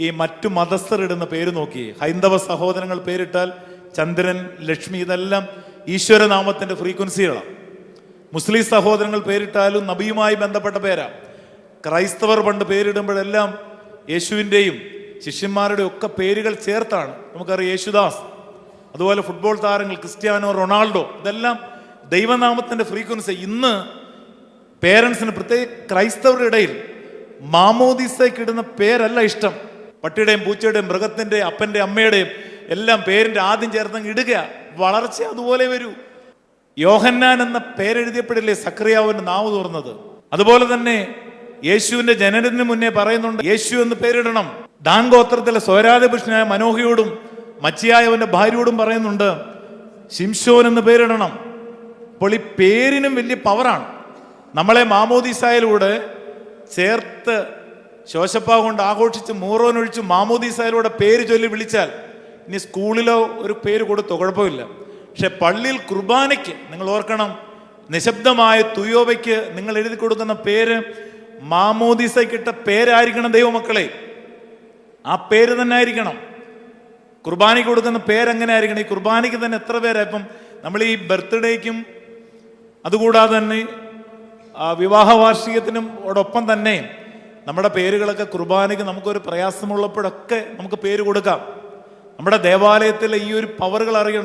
ഈ മറ്റു മതസ്ഥർ ഇടുന്ന പേര് നോക്കി. ഹൈന്ദവ സഹോദരങ്ങൾ പേരിട്ടാൽ ചന്ദ്രൻ ലക്ഷ്മി ഇതെല്ലാം ഈശ്വരനാമത്തിന്റെ ഫ്രീക്വൻസികളാണ്. മുസ്ലിം സഹോദരങ്ങൾ പേരിട്ടാലും നബിയുമായി ബന്ധപ്പെട്ട പേരാ. ക്രൈസ്തവർ പണ്ട് പേരിടുമ്പോഴെല്ലാം യേശുവിന്റെയും ശിഷ്യന്മാരുടെ ഒക്കെ പേരുകൾ ചേർത്താണ്. നമുക്കറിയാം യേശുദാസ് അതുപോലെ ഫുട്ബോൾ താരങ്ങൾ ക്രിസ്ത്യാനോ റൊണാൾഡോ ഇതെല്ലാം ദൈവനാമത്തിന്റെ ഫ്രീക്വൻസി. ഇന്ന് പേരൻസിന് പ്രത്യേക ക്രൈസ്തവരുടെ ഇടയിൽ മാമോദിസയ്ക്ക് ഇടുന്ന പേരല്ല ഇഷ്ടം. പട്ടിയുടെയും പൂച്ചയുടെയും മൃഗത്തിന്റെ അപ്പന്റെ അമ്മയുടെയും എല്ലാം പേരിന്റെ ആദ്യം ചേർത്തങ്ങ് ഇടുക വളർച്ച അതുപോലെ വരൂ. യോഹന്നാൻ എന്ന പേരെഴുതിയപ്പോഴല്ലേ സക്രിയാവിന്റെ നാവ് തുറന്നത്? അതുപോലെ തന്നെ യേശുവിന്റെ ജനനത്തിന് മുന്നേ പറയുന്നുണ്ട് യേശു എന്ന് പേരിടണം. ദാൻ ഗോത്രത്തിലെ സ്വരാജപുരുഷനായ മനോഹയോടും മച്ചിയായവന്റെ ഭാര്യയോടും പറയുന്നുണ്ട് ശിംഷോൻ എന്ന് പേരിടണം. അപ്പോൾ ഈ പേരിനും വലിയ പവറാണ് നമ്മളെ മാമോദീസായിലൂടെ ചേർത്ത് ശോശപ്പ കൊണ്ട് ആഘോഷിച്ച് മൂറോനൊഴിച്ച് മാമോദീസായിലൂടെ പേര് ചൊല്ലി വിളിച്ചാൽ ഇനി സ്കൂളിലോ ഒരു പേര് കൊടുത്തോ കുഴപ്പമില്ല. പക്ഷെ പള്ളിയിൽ കുർബാനയ്ക്ക് നിങ്ങൾ ഓർക്കണം നിശബ്ദമായ തുയോബയ്ക്ക് നിങ്ങൾ എഴുതി കൊടുക്കുന്ന പേര് മാമോദീസയ്ക്കിട്ട പേരായിരിക്കണം ദൈവമക്കളെ. ആ പേര് തന്നെ ആയിരിക്കണം. കുർബാനയ്ക്ക് കൊടുക്കുന്ന പേരെങ്ങനെ ആയിരിക്കണം? ഈ കുർബാനയ്ക്ക് തന്നെ എത്ര പേരാ? ഇപ്പം നമ്മൾ ഈ ബർത്ത്ഡേക്കും അതുകൂടാതെ തന്നെ വിവാഹ വാർഷികത്തിനും ഒപ്പം തന്നെ നമ്മുടെ പേരുകളൊക്കെ കുർബാനയ്ക്ക് നമുക്കൊരു പ്രയാസമുള്ളപ്പോഴൊക്കെ നമുക്ക് പേര് കൊടുക്കാം. നമ്മുടെ ദേവാലയത്തിലെ ഈ ഒരു പവറുകൾ അറിയണം.